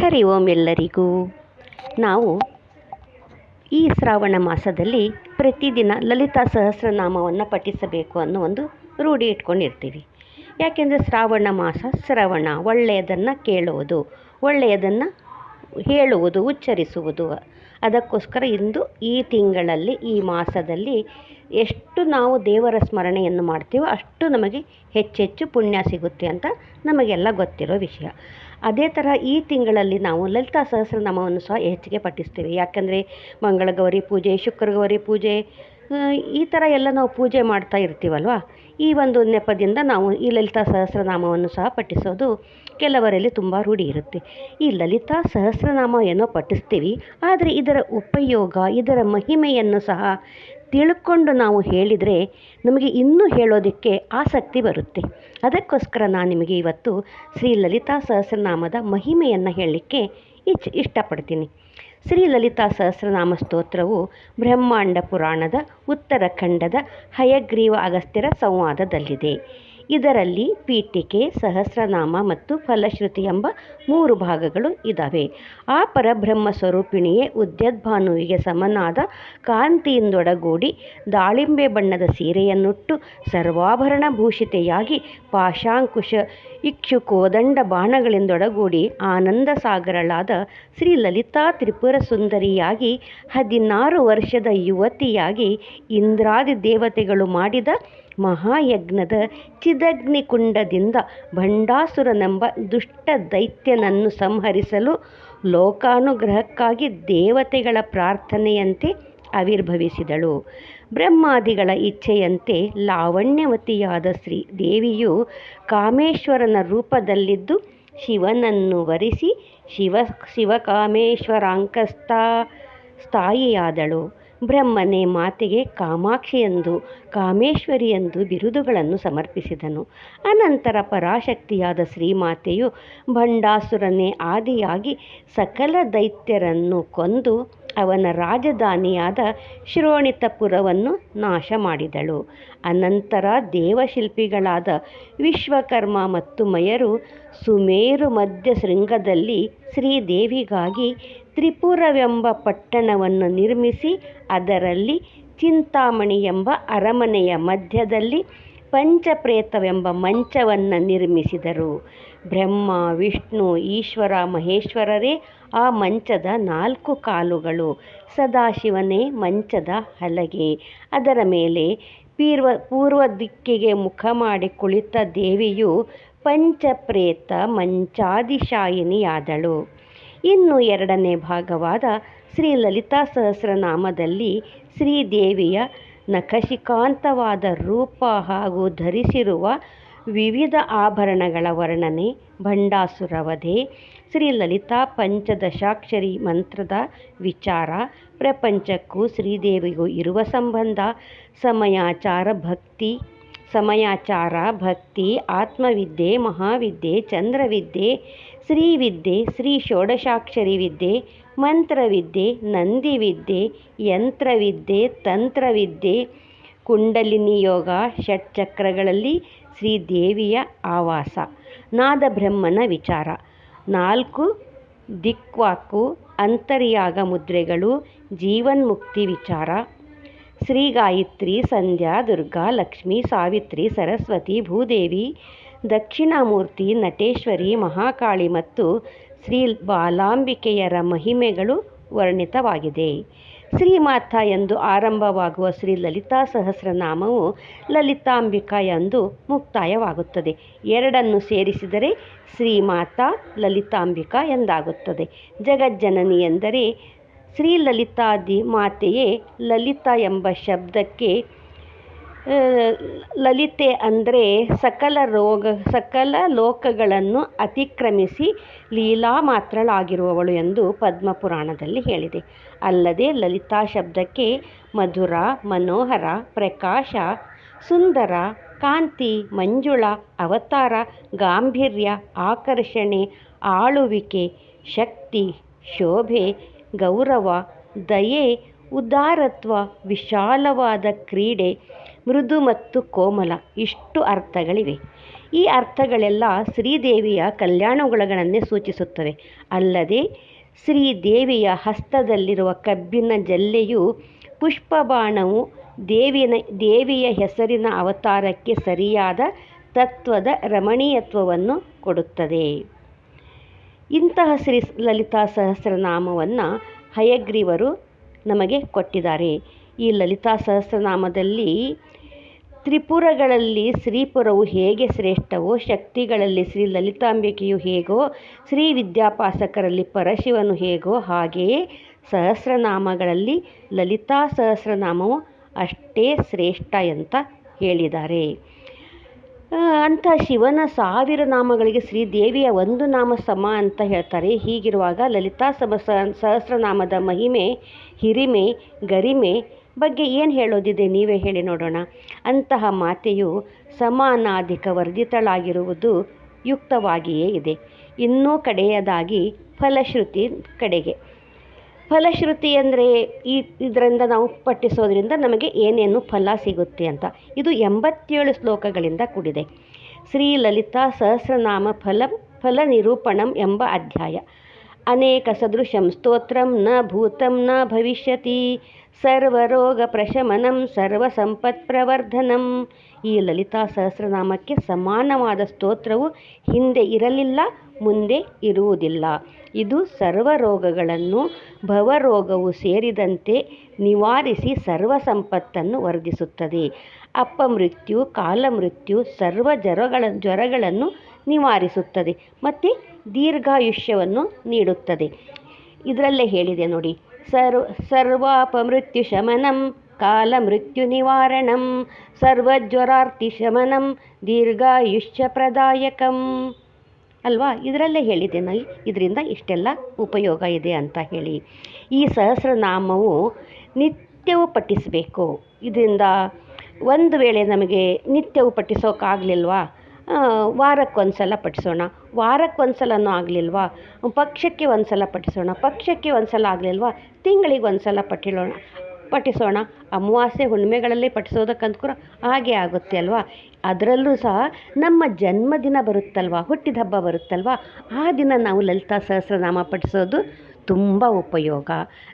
ಹರಿ ಓಂ ಎಲ್ಲರಿಗೂ. ನಾವು ಈ ಶ್ರಾವಣ ಮಾಸದಲ್ಲಿ ಪ್ರತಿದಿನ ಲಲಿತಾ ಸಹಸ್ರನಾಮವನ್ನು ಪಠಿಸಬೇಕು ಅನ್ನೋ ಒಂದು ರೂಢಿ ಇಟ್ಕೊಂಡಿರ್ತೀವಿ. ಯಾಕೆಂದರೆ ಶ್ರಾವಣ ಮಾಸ ಶ್ರವಣ, ಒಳ್ಳೆಯದನ್ನು ಕೇಳುವುದು, ಒಳ್ಳೆಯದನ್ನು ಹೇಳುವುದು, ಉಚ್ಚರಿಸುವುದು. ಅದಕ್ಕೋಸ್ಕರ ಇಂದು ಈ ತಿಂಗಳಲ್ಲಿ, ಈ ಮಾಸದಲ್ಲಿ ಎಷ್ಟು ನಾವು ದೇವರ ಸ್ಮರಣೆಯನ್ನು ಮಾಡ್ತೀವೋ ಅಷ್ಟು ನಮಗೆ ಹೆಚ್ಚೆಚ್ಚು ಪುಣ್ಯ ಸಿಗುತ್ತೆ ಅಂತ ನಮಗೆಲ್ಲ ಗೊತ್ತಿರೋ ವಿಷಯ. ಅದೇ ಥರ ಈ ತಿಂಗಳಲ್ಲಿ ನಾವು ಲಲಿತಾ ಸಹಸ್ರನಾಮವನ್ನು ಸಹ ಹೆಚ್ಚಿಗೆ ಪಠಿಸ್ತೀವಿ. ಯಾಕಂದರೆ ಮಂಗಳಗೌರಿ ಪೂಜೆ, ಶುಕ್ರಗೌರಿ ಪೂಜೆ ಈ ಥರ ಎಲ್ಲ ನಾವು ಪೂಜೆ ಮಾಡ್ತಾ ಇರ್ತೀವಲ್ವ? ಈ ಒಂದು ನೆಪದಿಂದ ನಾವು ಈ ಲಲಿತಾ ಸಹಸ್ರನಾಮವನ್ನು ಸಹ ಪಠಿಸೋದು ಕೆಲವರಲ್ಲಿ ತುಂಬ ರೂಢಿ ಇರುತ್ತೆ. ಈ ಲಲಿತಾ ಸಹಸ್ರನಾಮ ಏನೋ ಪಠಿಸ್ತೀವಿ, ಆದರೆ ಇದರ ಉಪಯೋಗ, ಇದರ ಮಹಿಮೆಯನ್ನು ಸಹ ತಿಳ್ಕೊಂಡು ನಾವು ಹೇಳಿದರೆ ನಮಗೆ ಇನ್ನೂ ಹೇಳೋದಕ್ಕೆ ಆಸಕ್ತಿ ಬರುತ್ತೆ. ಅದಕ್ಕೋಸ್ಕರ ನಾನು ನಿಮಗೆ ಇವತ್ತು ಶ್ರೀ ಲಲಿತಾ ಸಹಸ್ರನಾಮದ ಮಹಿಮೆಯನ್ನು ಹೇಳಲಿಕ್ಕೆ ಇಚ್, ಇಷ್ಟಪಡ್ತೀನಿ. ಶ್ರೀ ಲಲಿತಾ ಸಹಸ್ರನಾಮ ಸ್ತೋತ್ರವು ಬ್ರಹ್ಮಾಂಡ ಪುರಾಣದ ಉತ್ತರಖಂಡದ ಹಯಗ್ರೀವ ಅಗಸ್ತ್ಯರ ಸಂವಾದದಲ್ಲಿದೆ. ಇದರಲ್ಲಿ ಪೀಠಿಕೆ, ಸಹಸ್ರನಾಮ ಮತ್ತು ಫಲಶ್ರುತಿ ಎಂಬ ಮೂರು ಭಾಗಗಳು ಇದ್ದಾವೆ ಆ ಪರಬ್ರಹ್ಮ ಸ್ವರೂಪಿಣಿಯೇ ಉದ್ಯದ್ಭಾನುವಿಗೆ ಸಮನಾದ ಕಾಂತಿಯಿಂದೊಡಗೂಡಿ ದಾಳಿಂಬೆ ಬಣ್ಣದ ಸೀರೆಯನ್ನುಟ್ಟು ಸರ್ವಾಭರಣ ಭೂಷಿತೆಯಾಗಿ ಪಾಶಾಂಕುಶ ಇಕ್ಷು ಕೋದಂಡ ಬಾಣಗಳಿಂದೊಡಗೂಡಿ ಆನಂದ ಸಾಗರಳಾದ ಶ್ರೀ ಲಲಿತಾ ತ್ರಿಪುರ ಸುಂದರಿಯಾಗಿ ಹದಿನಾರು ವರ್ಷದ ಯುವತಿಯಾಗಿ ಇಂದ್ರಾದಿ ದೇವತೆಗಳು ಮಾಡಿದ ಮಹಾಯಜ್ಞದ ಚಿದಗ್ನಿಕುಂಡದಿಂದ ಭಂಡಾಸುರನೆಂಬ ದುಷ್ಟ ದೈತ್ಯನನ್ನು ಸಂಹರಿಸಲು ಲೋಕಾನುಗ್ರಹಕ್ಕಾಗಿ ದೇವತೆಗಳ ಪ್ರಾರ್ಥನೆಯಂತೆ ಆವಿರ್ಭವಿಸಿದಳು. ಬ್ರಹ್ಮಾದಿಗಳ ಇಚ್ಛೆಯಂತೆ ಲಾವಣ್ಯವತಿಯಾದ ಶ್ರೀ ದೇವಿಯು ಕಾಮೇಶ್ವರನ ರೂಪದಲ್ಲಿದ್ದು ಶಿವನನ್ನು ವರಿಸಿ ಶಿವ ಶಿವಕಾಮೇಶ್ವರಾಂಕಸ್ಥ ಸ್ಥಾಯಿಯಾದಳು. ಬ್ರಹ್ಮನೇ ಮಾತೆಗೆ ಕಾಮಾಕ್ಷಿ ಎಂದು ಬಿರುದುಗಳನ್ನು ಸಮರ್ಪಿಸಿದನು. ಅನಂತರ ಪರಾಶಕ್ತಿಯಾದ ಶ್ರೀಮಾತೆಯು ಭಂಡಾಸುರನೇ ಆದಿಯಾಗಿ ಸಕಲ ದೈತ್ಯರನ್ನು ಕೊಂದು ಅವನ ರಾಜಧಾನಿಯಾದ ಶ್ರೋಣಿತಪುರವನ್ನು ನಾಶ ಮಾಡಿದಳು. ಅನಂತರ ದೇವಶಿಲ್ಪಿಗಳಾದ ವಿಶ್ವಕರ್ಮ ಮತ್ತು ಮಯರು ಸುಮೇರು ಮಧ್ಯ ಶೃಂಗದಲ್ಲಿ ಶ್ರೀದೇವಿಗಾಗಿ ತ್ರಿಪುರವೆಂಬ ಪಟ್ಟಣವನ್ನು ನಿರ್ಮಿಸಿ ಅದರಲ್ಲಿ ಚಿಂತಾಮಣಿ ಎಂಬ ಅರಮನೆಯ ಮಧ್ಯದಲ್ಲಿ ಪಂಚಪ್ರೇತವೆಂಬ ಮಂಚವನ್ನು ನಿರ್ಮಿಸಿದರು. ಬ್ರಹ್ಮ, ವಿಷ್ಣು, ಈಶ್ವರ, ಮಹೇಶ್ವರರೇ ಆ ಮಂಚದ ನಾಲ್ಕು ಕಾಲುಗಳು. ಸದಾಶಿವನೇ ಮಂಚದ ಹಲಗೆ. ಅದರ ಮೇಲೆ ಪೀರ್ವ ಪೂರ್ವ ದಿಕ್ಕಿಗೆ ಮುಖ ಮಾಡಿ ಕುಳಿತ ದೇವಿಯು ಪಂಚಪ್ರೇತ ಮಂಚಾದಿಶಾಯಿನಿಯಾದಳು. ಇನ್ನು ಎರಡನೇ ಭಾಗವಾದ ಶ್ರೀ ಲಲಿತಾ ಸಹಸ್ರನಾಮದಲ್ಲಿ ಶ್ರೀದೇವಿಯ ನಖಶಿಕಾಂತವಾದ ರೂಪ ಹಾಗೂ ಧರಿಸಿರುವ ವಿವಿಧ ಆಭರಣಗಳ ವರ್ಣನೆ ಭಂಡಾಸುರವಧೆ ಶ್ರೀ ಲಲಿತಾ ಪಂಚದಶಾಕ್ಷರಿ ಮಂತ್ರದ ವಿಚಾರ, ಪ್ರಪಂಚಕ್ಕೂ ಶ್ರೀದೇವಿಗೂ ಇರುವ ಸಂಬಂಧ, ಸಮಯಾಚಾರ ಭಕ್ತಿ ಸಮಯಾಚಾರ, ಭಕ್ತಿ, ಆತ್ಮವಿದ್ಯೆ, ಮಹಾವಿದ್ಯೆ, ಚಂದ್ರವಿದ್ಯೆ, ಶ್ರೀವಿದ್ಯೆ, ಶ್ರೀ ಷೋಡಶಾಕ್ಷರಿ ವಿದ್ಯೆ, ಮಂತ್ರವಿದ್ಯೆ, ನಂದಿವಿದ್ಯೆ, ಯಂತ್ರವಿದ್ಯೆ, ತಂತ್ರವಿದ್ಯೆ, ಕುಂಡಲಿನಿ ಯೋಗ, ಷಟ್ಚಕ್ರಗಳಲ್ಲಿ ಶ್ರೀದೇವಿಯ ಆವಾಸ. ನಾದಬ್ರಹ್ಮನ ವಿಚಾರ. ನಾಲ್ಕು, ದಿಕ್ವಾಕು, ಅಂತರ್ಯಾಗ ಮುದ್ರೆಗಳು, ಜೀವನ್ಮುಕ್ತಿ ವಿಚಾರ. ಶ್ರೀ ಗಾಯತ್ರಿ, ಸಂಧ್ಯಾ, ದುರ್ಗಾ, ಲಕ್ಷ್ಮಿ, ಸಾವಿತ್ರಿ, ಸರಸ್ವತಿ, ಭೂದೇವಿ, ದಕ್ಷಿಣಾಮೂರ್ತಿ, ನಟೇಶ್ವರಿ, ಮಹಾಕಾಳಿ ಮತ್ತು ಶ್ರೀ ಬಾಲಾಂಬಿಕೆಯರ ಮಹಿಮೆಗಳು ವರ್ಣಿತವಾಗಿದೆ. ಶ್ರೀಮಾತ ಎಂದು ಆರಂಭವಾಗುವ ಶ್ರೀ ಲಲಿತಾ ಸಹಸ್ರನಾಮವು ಲಲಿತಾಂಬಿಕಾ ಎಂದು ಮುಕ್ತಾಯವಾಗುತ್ತದೆ. ಎರಡನ್ನು ಸೇರಿಸಿದರೆ ಶ್ರೀಮಾತಾ ಲಲಿತಾಂಬಿಕಾ ಎಂದಾಗುತ್ತದೆ. ಜಗಜ್ಜನನಿ ಎಂದರೆ ಶ್ರೀ ಲಲಿತಾದಿ ಮಾತೆಯೇ, ಲಲಿತಾ ಎಂಬ ಶಬ್ದಕ್ಕೆ ಲಲಿತೆ ಅಂದರೆ ಸಕಲ ರೋಗ, ಸಕಲ ಲೋಕಗಳನ್ನು ಅತಿಕ್ರಮಿಸಿ ಲೀಲಾ ಮಾತ್ರಳಾಗಿರುವವಳು ಎಂದು ಪದ್ಮಪುರಾಣದಲ್ಲಿ ಹೇಳಿದೆ. ಅಲ್ಲದೆ ಲಲಿತಾ ಶಬ್ದಕ್ಕೆ ಮಧುರ, ಮನೋಹರ, ಪ್ರಕಾಶ, ಸುಂದರ, ಕಾಂತಿ, ಮಂಜುಳ, ಅವತಾರ, ಗಾಂಭೀರ್ಯ, ಆಕರ್ಷಣೆ, ಆಳುವಿಕೆ, ಶಕ್ತಿ, ಶೋಭೆ ಗೌರವ, ದಯೆ, ಉದಾರತ್ವ, ವಿಶಾಲವಾದ ಕ್ರೀಡೆ, ಮೃದು ಮತ್ತು ಕೋಮಲ ಇಷ್ಟು ಅರ್ಥಗಳಿವೆ. ಈ ಅರ್ಥಗಳೆಲ್ಲ ಶ್ರೀದೇವಿಯ ಕಲ್ಯಾಣಗುಣಗಳನ್ನೇ ಸೂಚಿಸುತ್ತವೆ. ಅಲ್ಲದೆ ಶ್ರೀದೇವಿಯ ಹಸ್ತದಲ್ಲಿರುವ ಕಬ್ಬಿನ ಜಲ್ಲೆಯು ಪುಷ್ಪಬಾಣವು ದೇವಿನ, ದೇವಿಯ ಹೆಸರಿನ ಅವತಾರಕ್ಕೆ ಸರಿಯಾದ ತತ್ವದ ರಮಣೀಯತ್ವವನ್ನು ಕೊಡುತ್ತದೆ. ಇಂತಹ ಶ್ರೀ ಲಲಿತಾ ಸಹಸ್ರನಾಮವನ್ನು ಹಯಗ್ರೀವರು ನಮಗೆ ಕೊಟ್ಟಿದ್ದಾರೆ. ಈ ಲಲಿತಾ ಸಹಸ್ರನಾಮದಲ್ಲಿ ತ್ರಿಪುರಗಳಲ್ಲಿ ಶ್ರೀಪುರವು ಹೇಗೆ ಶ್ರೇಷ್ಠವೋ, ಶಕ್ತಿಗಳಲ್ಲಿ ಶ್ರೀ ಲಲಿತಾಂಬಿಕೆಯು ಹೇಗೋ, ಶ್ರೀ ವಿದ್ಯಾಪಾಸಕರಲ್ಲಿ ಪರಶಿವನು ಹೇಗೋ, ಹಾಗೆಯೇ ಸಹಸ್ರನಾಮಗಳಲ್ಲಿ ಲಲಿತಾ ಸಹಸ್ರನಾಮವು ಅಷ್ಟೇ ಶ್ರೇಷ್ಠ ಅಂತ ಹೇಳಿದ್ದಾರೆ. ಅಂಥ ಶಿವನ ಸಾವಿರ ನಾಮಗಳಿಗೆ ಶ್ರೀದೇವಿಯ ಒಂದು ನಾಮ ಸಮ ಅಂತ ಹೇಳ್ತಾರೆ. ಹೀಗಿರುವಾಗ ಲಲಿತಾ ಸಮ ಸಹಸ್ರನಾಮದ ಮಹಿಮೆ, ಹಿರಿಮೆ, ಗರಿಮೆ ಬಗ್ಗೆ ಏನು ಹೇಳೋದಿದೆ ನೀವೇ ಹೇಳಿ ನೋಡೋಣ. ಅಂತಹ ಮಾತೆಯು ಸಮಾನಾಧಿಕ ವರ್ಧಿತಳಾಗಿರುವುದು ಯುಕ್ತವಾಗಿಯೇ ಇದೆ. ಇನ್ನೂ ಕಡೆಯದಾಗಿ ಫಲಶ್ರುತಿ ಕಡೆಗೆ. ಫಲಶ್ರುತಿ ಅಂದರೆ ಈ ಇದರಿಂದ ನಾವು ಪಠಿಸೋದ್ರಿಂದ ನಮಗೆ ಏನೇನು ಫಲ ಸಿಗುತ್ತೆ ಅಂತ. ಇದು ಎಂಬತ್ತೇಳು ಶ್ಲೋಕಗಳಿಂದ ಕೂಡಿದೆ. ಶ್ರೀ ಲಲಿತಾ ಸಹಸ್ರನಾಮ ಫಲಂ ಫಲ ನಿರೂಪಣಂ ಎಂಬ ಅಧ್ಯಾಯ. ಅನೇಕ ಸದೃಶಂ ಸ್ತೋತ್ರಂ ನ ಭೂತಂ ನ ಭವಿಷ್ಯತಿ ಸರ್ವರೋಗ ಪ್ರಶಮನಂ ಸರ್ವ ಸಂಪತ್ ಪ್ರವರ್ಧನಂ ಈ ಲಲಿತಾ ಸಹಸ್ರನಾಮಕ್ಕೆ ಸಮಾನವಾದ ಸ್ತೋತ್ರವು ಹಿಂದೆ ಇರಲಿಲ್ಲ, ಮುಂದೆ ಇರುವುದಿಲ್ಲ. ಇದು ಸರ್ವರೋಗಗಳನ್ನು, ಭವರೋಗವು ಸೇರಿದಂತೆ ನಿವಾರಿಸಿ ಸರ್ವ ಸಂಪತ್ತನ್ನು ವರ್ಧಿಸುತ್ತದೆ ಅಪಮೃತ್ಯು ಕಾಲಮೃತ್ಯು ಸರ್ವ ಜ್ವರಗಳ ಜ್ವರಗಳನ್ನು ನಿವಾರಿಸುತ್ತದೆ. ಮತ್ತು ದೀರ್ಘಾಯುಷ್ಯವನ್ನು ನೀಡುತ್ತದೆ. ಇದರಲ್ಲೇ ಹೇಳಿದೆ ನೋಡಿ, ಸರ್ವ ಸರ್ವಾಪಮೃತ್ಯು ಶಮನಂ ಕಾಲ ಮೃತ್ಯು ನಿವಾರಣಂ ಸರ್ವಜ್ವರಾರ್ತಿ ಶಮನಂ ದೀರ್ಘಾಯುಷ್ಯ ಪ್ರದಾಯಕಂ ಅಲ್ವಾ? ಇದರಲ್ಲೇ ಹೇಳಿದೆ ನಾ ಇದರಿಂದ ಇಷ್ಟೆಲ್ಲ ಉಪಯೋಗ ಇದೆ ಅಂತ ಹೇಳಿ. ಈ ಸಹಸ್ರನಾಮವು ನಿತ್ಯವೂ ಪಠಿಸಬೇಕು. ಇದರಿಂದ ಒಂದು ವೇಳೆ ನಮಗೆ ನಿತ್ಯವೂ ಪಠಿಸೋಕ್ಕಾಗಲಿಲ್ವಾ ವಾರಕ್ಕೊಂದು ಸಲ ಪಠಿಸೋಣ. ವಾರಕ್ಕೊಂದು ಸಲನೂ ಆಗಲಿಲ್ವಾ? ಪಕ್ಷಕ್ಕೆ ಒಂದು ಸಲ ಪಠಿಸೋಣ, ಪಕ್ಷಕ್ಕೆ ಒಂದು ಸಲ ಆಗಲಿಲ್ವಾ? ತಿಂಗಳಿಗೆ ಒಂದು ಸಲ ಪಠಿಸೋಣ. ಪಠಿಸೋಣ ಅಮಾವಾಸ್ಯೆ ಹುಣ್ಣಿಮೆಗಳಲ್ಲಿ ಪಠಿಸೋದಕ್ಕಂತೂ ಹಾಗೆ ಆಗುತ್ತೆ ಅಲ್ವಾ? ಅದರಲ್ಲೂ ಸಹ ನಮ್ಮ ಜನ್ಮದಿನ ಬರುತ್ತಲ್ವ? ಹುಟ್ಟಿದ ಹಬ್ಬ ಬರುತ್ತಲ್ವಾ? ಆ ದಿನ ನಾವು ಲಲಿತಾ ಸಹಸ್ರನಾಮ ಪಠಿಸೋದು ತುಂಬ ಉಪಯೋಗ.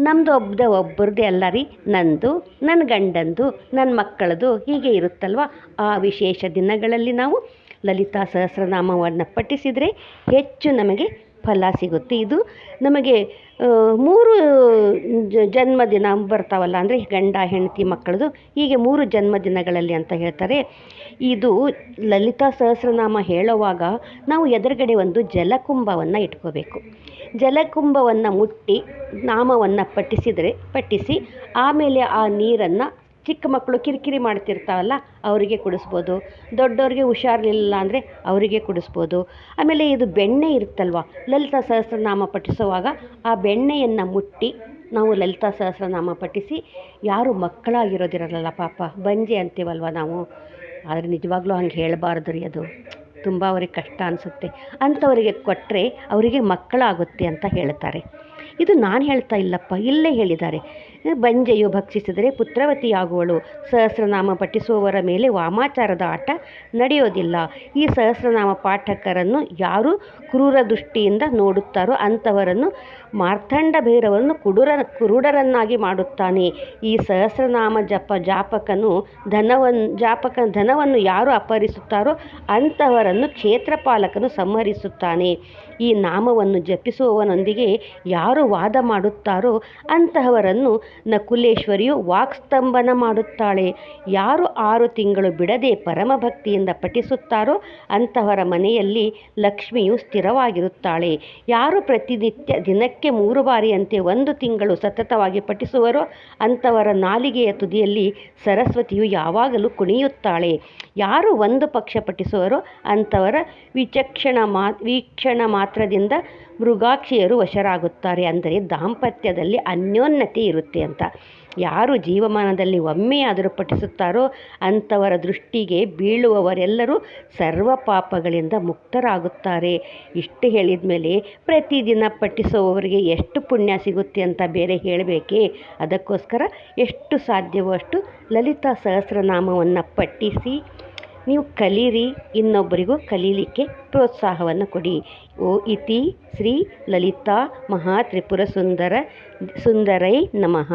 ನಮ್ಮದು ಒಬ್ಬದ ಒಬ್ಬರದೇ ಅಲ್ಲ ರೀ, ನಂದು ನನ್ನ ಗಂಡಂದು ನನ್ನ ಮಕ್ಕಳದು ಹೀಗೆ ಇರುತ್ತಲ್ವ? ಆ ವಿಶೇಷ ದಿನಗಳಲ್ಲಿ ನಾವು ಲಲಿತಾ ಸಹಸ್ರನಾಮವನ್ನು ಪಠಿಸಿದರೆ ಹೆಚ್ಚು ನಮಗೆ ಫಲ ಸಿಗುತ್ತೆ. ಇದು ನಮಗೆ ಮೂರು ಜನ್ಮದಿನ ಬರ್ತಾವಲ್ಲ, ಅಂದರೆ ಗಂಡ, ಹೆಂಡತಿ ಮಕ್ಕಳದು, ಹೀಗೆ ಮೂರು ಜನ್ಮದಿನಗಳಲ್ಲಿ ಅಂತ ಹೇಳ್ತಾರೆ. ಇದು ಲಲಿತಾ ಸಹಸ್ರನಾಮ ಹೇಳುವಾಗ ನಾವು ಎದುರುಗಡೆ ಒಂದು ಜಲಕುಂಭವನ್ನು ಇಟ್ಕೋಬೇಕು. ಜಲಕುಂಭವನ್ನು ಮುಟ್ಟಿ ನಾಮವನ್ನು ಪಠಿಸಿದರೆ, ಪಠಿಸಿ, ಆಮೇಲೆ ಆ ನೀರನ್ನು ಚಿಕ್ಕ ಮಕ್ಕಳು ಕಿರಿಕಿರಿ ಮಾಡ್ತಿರ್ತಾವಲ್ಲ, ಅವರಿಗೆ ಕುಡಿಸ್ಬೋದು. ದೊಡ್ಡವ್ರಿಗೆ ಹುಷಾರಿಲ್ಲ ಅಂದರೆ ಅವರಿಗೆ ಕುಡಿಸ್ಬೋದು. ಆಮೇಲೆ ಇದು ಬೆಣ್ಣೆ ಇರುತ್ತಲ್ವ, ಲಲಿತಾ ಸಹಸ್ರನಾಮ ಪಠಿಸುವಾಗ ಆ ಬೆಣ್ಣೆಯನ್ನು ಮುಟ್ಟಿ ನಾವು ಲಲಿತಾ ಸಹಸ್ರನಾಮ ಪಠಿಸಿ, ಯಾರು ಮಕ್ಕಳಾಗಿರೋದಿರಲ್ಲ ಪಾಪ, ಬಂಜೆ ಅಂತೀವಲ್ವ ನಾವು? ಆದರೆ ನಿಜವಾಗ್ಲೂ ಹಂಗೆ ಹೇಳಬಾರ್ದು ರೀ ಅದು. ತುಂಬ ಅವ್ರಿಗೆ ಕಷ್ಟ ಅನಿಸುತ್ತೆ. ಅಂಥವರಿಗೆ ಕೊಟ್ಟರೆ ಅವರಿಗೆ ಮಕ್ಕಳಾಗುತ್ತೆ ಅಂತ ಹೇಳ್ತಾರೆ. ಇದು ನಾನು ಹೇಳ್ತಾ ಇಲ್ಲಪ್ಪ, ಇಲ್ಲೇ ಹೇಳಿದ್ದಾರೆ. ಬಂಜೆಯು ಭಕ್ಷಿಸಿದರೆ ಪುತ್ರವತಿಯಾಗುವಳು. ಸಹಸ್ರನಾಮ ಪಠಿಸುವವರ ಮೇಲೆ ವಾಮಾಚಾರದ ಆಟ ನಡೆಯೋದಿಲ್ಲ. ಈ ಸಹಸ್ರನಾಮ ಪಾಠಕರನ್ನು ಯಾರು ಕ್ರೂರ ದೃಷ್ಟಿಯಿಂದ ನೋಡುತ್ತಾರೋ ಅಂಥವರನ್ನು ಮಾರ್ತಂಡ ಭೈರವನ್ನು ಕುಡುರ, ಕುರುಡರನ್ನಾಗಿ ಮಾಡುತ್ತಾನೆ. ಈ ಸಹಸ್ರನಾಮ ಜಪ ಜಾಪಕನು ಧನವನ್ನು ಜಾಪಕ ಧನವನ್ನು ಯಾರು ಅಪಹರಿಸುತ್ತಾರೋ ಅಂಥವರನ್ನು ಕ್ಷೇತ್ರಪಾಲಕನು ಸಂಹರಿಸುತ್ತಾನೆ. ಈ ನಾಮವನ್ನು ಜಪಿಸುವವನೊಂದಿಗೆ ಯಾರು ವಾದ ಮಾಡುತ್ತಾರೋ ಅಂತಹವರನ್ನು ನಕುಲೇಶ್ವರಿಯು ವಾಕ್ಸ್ತಂಭನ ಮಾಡುತ್ತಾಳೆ. ಯಾರು ಆರು ತಿಂಗಳು ಬಿಡದೆ ಪರಮಭಕ್ತಿಯಿಂದ ಪಠಿಸುತ್ತಾರೋ ಅಂತಹವರ ಮನೆಯಲ್ಲಿ ಲಕ್ಷ್ಮಿಯು ಸ್ಥಿರವಾಗಿರುತ್ತಾಳೆ. ಯಾರು ಪ್ರತಿನಿತ್ಯ ದಿನಕ್ಕೆ ಮೂರು ಬಾರಿಯಂತೆ ಒಂದು ತಿಂಗಳು ಸತತವಾಗಿ ಪಠಿಸುವರೋ ಅಂಥವರ ನಾಲಿಗೆಯ ತುದಿಯಲ್ಲಿ ಸರಸ್ವತಿಯು ಯಾವಾಗಲೂ ಕುಣಿಯುತ್ತಾಳೆ. ಯಾರು ಒಂದು ಪಕ್ಷ ಪಠಿಸುವರೋ ಅಂಥವರ ವಿಚಕ್ಷಣ ಮಾ, ವೀಕ್ಷಣ ಮಾತ್ರದಿಂದ ಮೃಗಾಕ್ಷಿಯರು ವಶರಾಗುತ್ತಾರೆ. ಅಂದರೆ ದಾಂಪತ್ಯದಲ್ಲಿ ಅನ್ಯೋನ್ಯತೆ ಇರುತ್ತೆ. ಅಂತ. ಯಾರು ಜೀವಮಾನದಲ್ಲಿ ಒಮ್ಮೆಯಾದರೂ ಪಠಿಸುತ್ತಾರೋ ಅಂಥವರ ದೃಷ್ಟಿಗೆ ಬೀಳುವವರೆಲ್ಲರೂ ಸರ್ವ ಪಾಪಗಳಿಂದ ಮುಕ್ತರಾಗುತ್ತಾರೆ. ಇಷ್ಟು ಹೇಳಿದ ಮೇಲೆ ಪ್ರತಿದಿನ ಪಠಿಸುವವರಿಗೆ ಎಷ್ಟು ಪುಣ್ಯ ಸಿಗುತ್ತೆ ಅಂತ ಬೇರೆ ಹೇಳಬೇಕೇ? ಅದಕ್ಕೋಸ್ಕರ ಎಷ್ಟು ಸಾಧ್ಯವೋ ಅಷ್ಟು ಲಲಿತಾ ಸಹಸ್ರನಾಮವನ್ನು ಪಠಿಸಿ ನೀವು ಕಲೀರಿ ಇನ್ನೊಬ್ಬರಿಗೂ ಕಲೀಲಿಕ್ಕೆ ಪ್ರೋತ್ಸಾಹವನ್ನು ಕೊಡಿ. ಓ ಇತಿ ಶ್ರೀ ಲಲಿತಾ ಮಹಾತ್ರಿಪುರ ಸುಂದರ ಸುಂದರೈ ನಮಃ.